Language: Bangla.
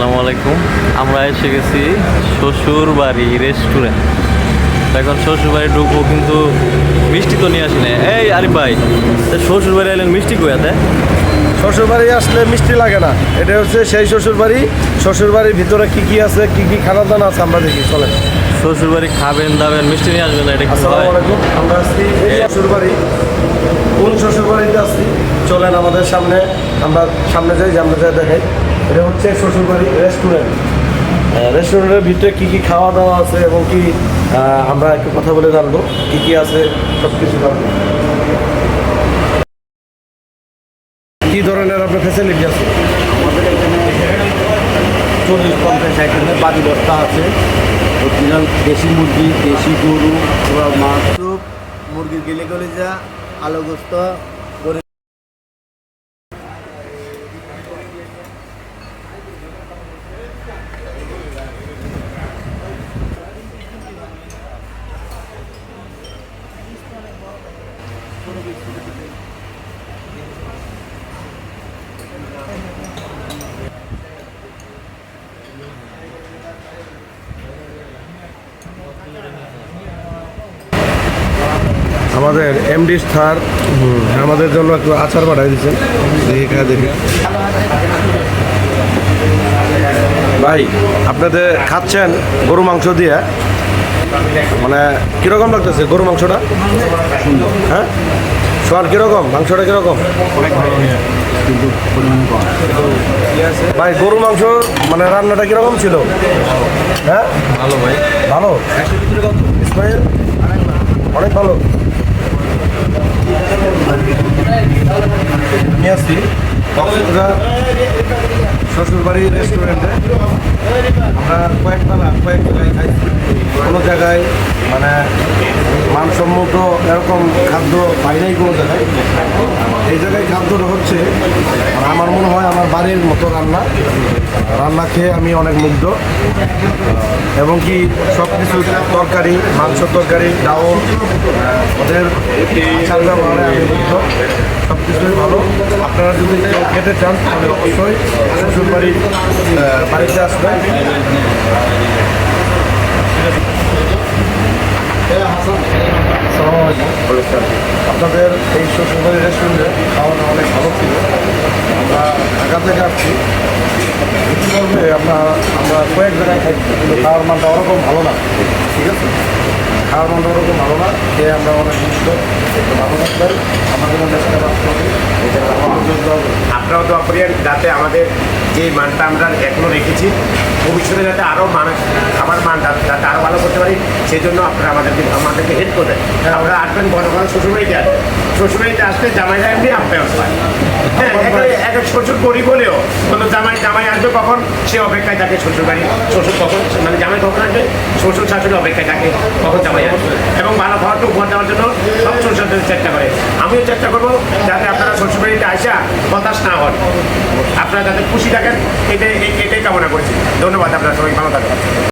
আসসালামু আলাইকুম। আমরা এসে গেছি শ্বশুর বাড়ি রেস্টুরেন্ট এখন শ্বশুর বাড়ি ঢুকবো কিন্তু মিষ্টি তো নিয়ে আসি না এই আরিফ ভাই শ্বশুর বাড়ি এলেন মিষ্টি কোয়াতে শ্বশুর বাড়ি আসলে মিষ্টি লাগে না। এটা হচ্ছে সেই শ্বশুর বাড়ি শ্বশুর বাড়ির ভিতরে কি কি আছে কি কি খানা দানা আছে আমরা দেখি চলেন। শ্বশুর বাড়ি খাবেন দাবেন মিষ্টি নিয়ে আসবেন না এটা আসসালামু আলাইকুম আমরা আসছি শ্বশুর বাড়ি কোন শ্বশুর বাড়িতে আসছি চলেন আমাদের সামনে আমরা সামনে যাই সামনে যাই দেখাই। এটা হচ্ছে শ্বশুর বাড়ি রেস্টুরেন্ট রেস্টুরেন্টের ভিতরে কি কি খাওয়া দাওয়া আছে এবং কি আমরা একটু কথা বলে জানব। কি কি আছে সব কিছু কি ধরনের আপনার ফ্যাসিলিটি আছে? এখানে চল্লিশ পঞ্চাশ আইটেমের বাড়ি বস্তা আছে। অরিজিনাল দেশি মুরগি, দেশি গরু মাছ, মুরগির গেলে গলিজা আলু গোস্ত আমাদের এমডি স্টার আমাদের জন্য একটু আচার পাঠাই দিচ্ছেন দেখি খা দেখি। ভাই আপনাদের খাচ্ছেন গরু মাংস দিয়ে মানে কীরকম লাগতেছে গরু মাংসটা? হ্যাঁ? সোয়ার কীরকম? মাংসটা কীরকম? কিন্তু পরিমাণ কম ভাই গরু মাংস মানে রান্নাটা কীরকম ছিল? হ্যাঁ? ভালো ভাই। ভালো? ইসমাইল? অনেক ভালো। নিয়ে আসছি শ্বশুরবাড়ি রেস্টুরেন্টে আমরা কয়েকবেলা, কয়েক জায়গায় খাইছি। কোনো জায়গায় মানে মানসম্মত এরকম খাদ্য বাইরেই কোনো জায়গায়। এই জায়গায় খাদ্যটা হচ্ছে আমার মনে বাড়ির মতো রান্না। রান্না খেয়ে আমি অনেক মুগ্ধ। এবং কি সব কিছু তরকারি, মাংস তরকারি, ডাউল, ওদের মুগ্ধ। সব কিছুই ভালো। আপনারা যদি খেতে চান, তাহলে অবশ্যই শ্বশুর বাড়ি বাড়িতে আসবেন আসসালামু আলাইকুম। আপনাদের এই শ্বশুরবাড়ি রেস্টুরেন্টে খাওয়া দাওয়া অনেক ভালো ছিল। আমরা ঢাকা থেকে আসছি। কি আপনার আমরা কয়েক জায়গায় খাইছি কিন্তু খাওয়ার মানটা ওরকম ভালো না। ঠিক আছে? খাওয়ার মানটা ওরকম ভালো না খেয়ে আমরা অনেক একটু ভালো থাকবেন। আমাদের দেশটা জন্য হবে আপনারাও দোয়া করিয়েন যাতে আমাদের যে মানটা আমরা এখনও রেখেছি ভবিষ্যতে যাতে আরও মান খাবার মানটা যাতে আরও ভালো করতে পারি সেই জন্য আপনারা আমাদেরকে আমাদেরকে হেল্প করবেন। আমরা আসবেন ঘন ঘন শ্বশুরবাড়িতে আসবেন। শ্বশুরবাড়িতে আসলে জামাইরা এমনি আপনার হয় হ্যাঁ এক এক- এক এক শ্বশুর গরিব হলেও কোনো জামাই জামাই আসবে কখন? সে অপেক্ষায় থাকে শ্বশুরবাড়ি। শ্বশুর কখন? মানে জামাই কখন আসবে? শ্বশুর শাশুড়ি অপেক্ষায় থাকে কখন জামাই আসবে। এবং ভালো খাওয়াটা উপহার দেওয়ার জন্য সব শ্বশুর চেষ্টা করে। আমিও চেষ্টা করব যাতে আপনারা শ্বশুরবাড়িতে আসা হতাশ না হন। আপনারা যাতে খুশি থাকেন এটাই এটাই কামনা করছি। ধন্যবাদ আপনারা সবাই। ভালো থাকবেন।